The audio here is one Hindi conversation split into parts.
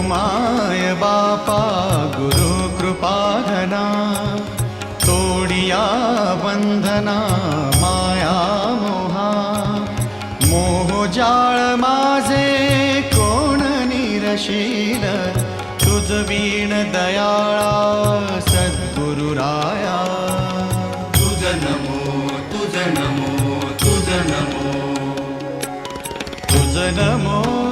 माय बापा गुरु कृपाधना तोडिया बंधना माया मोहा। मोह जाळ माझे कोण निरशील। तुझ वीण दयाळा सद्गुरुराया तुझ नमो तुझ नमो तुझ नमो। तुझ नमो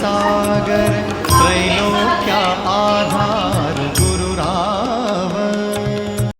सागर त्रैलो